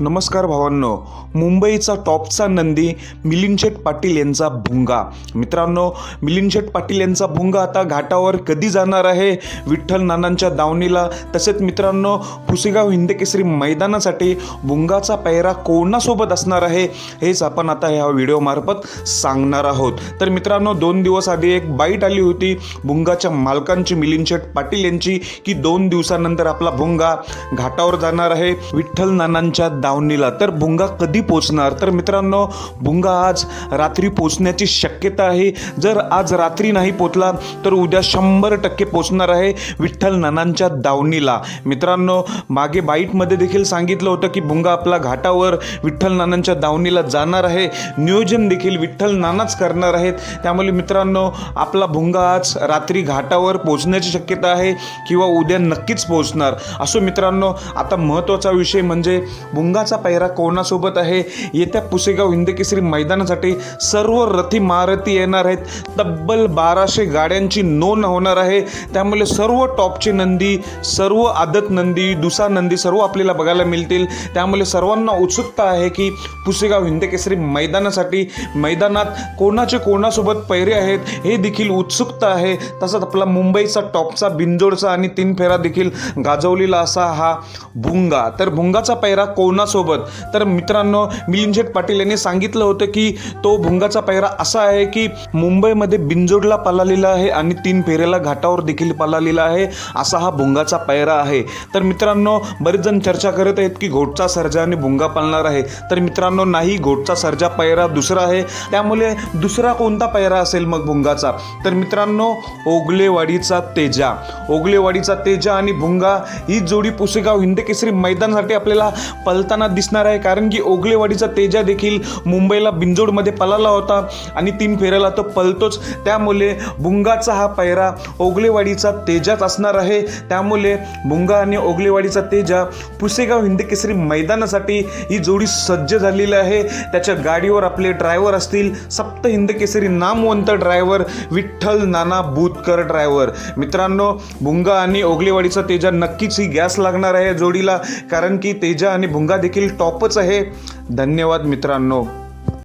नमस्कार भावांनो. मुंबईचा टॉपचा नंदी मिलिंद शेठ पाटील यांचा भुंगा. मित्रांनो मिलिंद शेठ पाटील यांचा भुंगा आता घाटावर कधी जाणार आहे? विठ्ठल नानांच्या दावणीला. तसेच मित्रांनो पुसेगाव हिंदकेसरी मैदानासाठी भुंगाचा पैरा कोणासोबत असणार आहे? हेच आपण आता ह्या व्हिडिओमार्फत सांगणार आहोत. तर मित्रांनो दोन दिवस आधी एक बाईट आली होती भुंगाच्या मालकांची मिलिंद शेठ पाटील यांची की दोन दिवसानंतर आपला भुंगा घाटावर जाणार आहे. विठ्ठल नानांच्या दा दावणीला तर भुंगा कधी पोचणार? तर मित्रांनो भुंगा आज रात्री पोचण्याची शक्यता आहे. जर आज रात्री नाही पोचला तर उद्या शंभर टक्के पोचणार आहे विठ्ठल नानांच्या दावणीला. मित्रांनो मागे बाईटमध्ये देखील सांगितलं होतं की भुंगा आपला घाटावर विठ्ठल नानांच्या दावणीला जाणार आहे. नियोजन देखील विठ्ठल नानाच करणार आहेत. त्यामुळे मित्रांनो आपला भुंगा आज रात्री घाटावर पोचण्याची शक्यता आहे किंवा उद्या नक्कीच पोचणार. असो मित्रांनो आता महत्त्वाचा विषय म्हणजे भुंगा संघाचा पैरा कोणासोबत आहे? येत्या पुसेगाव हिंदकेसरी मैदानासाठी सर्व रथी महारथी येणार आहेत. तब्बल बाराशे गाड्यांची नोंद होणार आहे. त्यामुळे सर्व टॉपचे नंदी सर्व आदत नंदी दुसा नंदी सर्व आपल्याला बघायला मिळतील. त्यामुळे सर्वांना उत्सुकता आहे की पुसेगाव हिंदकेसरी मैदानासाठी मैदानात कोणाचे कोणासोबत पैरे आहेत हे देखील उत्सुकता आहे. तसंच आपला मुंबईचा टॉपचा बिंजोडचा आणि तीन फेरा देखील गाजवलेला असा हा भुंगा. तर भुंगाचा पैरा कोणासोबत? तर मित्रांनो मिलिंद शेठ पाटील यांनी सांगितलं होतं की तो भुंगाचा पायरा असा आहे की मुंबईमध्ये बिंजोडला पलालेला आहे आणि तीन फेऱ्याला घाटावर देखील पलालेला आहे. असा हा भुंगाचा पायरा आहे. तर मित्रांनो बरेच जण चर्चा करत आहेत की घोटचा सर्जा आणि भुंगा पालणार आहे. तर मित्रांनो नाही घोटचा सर्जा पायरा दुसरा आहे. त्यामुळे दुसरा कोणता पायरा असेल मग भुंगाचा? तर मित्रांनो ओगलेवाडीचा तेजा. ओगलेवाडीचा तेजा आणि भुंगा ही जोडी पुसेगाव हिंदकेसरी मैदानासाठी आपल्याला पलताना दिसणार आहे. कारण की ओगलेवाडीचा तेजा देखील मुंबईला बिंजोडमध्ये पळाला होता आणि तीन फेऱ्याला तो पलतोच त्यामुळे भुंगाचा हा पैरा ओगलेवाडीचा तेजाच असणार आहे. त्यामुळे भुंगा आणि ओगलेवाडीचा तेजा पुसेगाव हिंदकेसरी मैदानासाठी ही जोडी सज्ज झालेली आहे. त्याच्या गाडीवर आपले ड्रायव्हर असतील सप्त हिंदकेसरी नामवंत ड्रायव्हर विठ्ठल नाना बुतकर ड्रायव्हर. मित्रांनो भुंगा आणि ओगलेवाडीचा तेजा नक्कीच ही गॅस लागणार आहे जोडीला. कारण की तेजा आणि भुंगा देखील टॉपच आहे. धन्यवाद मित्रांनो.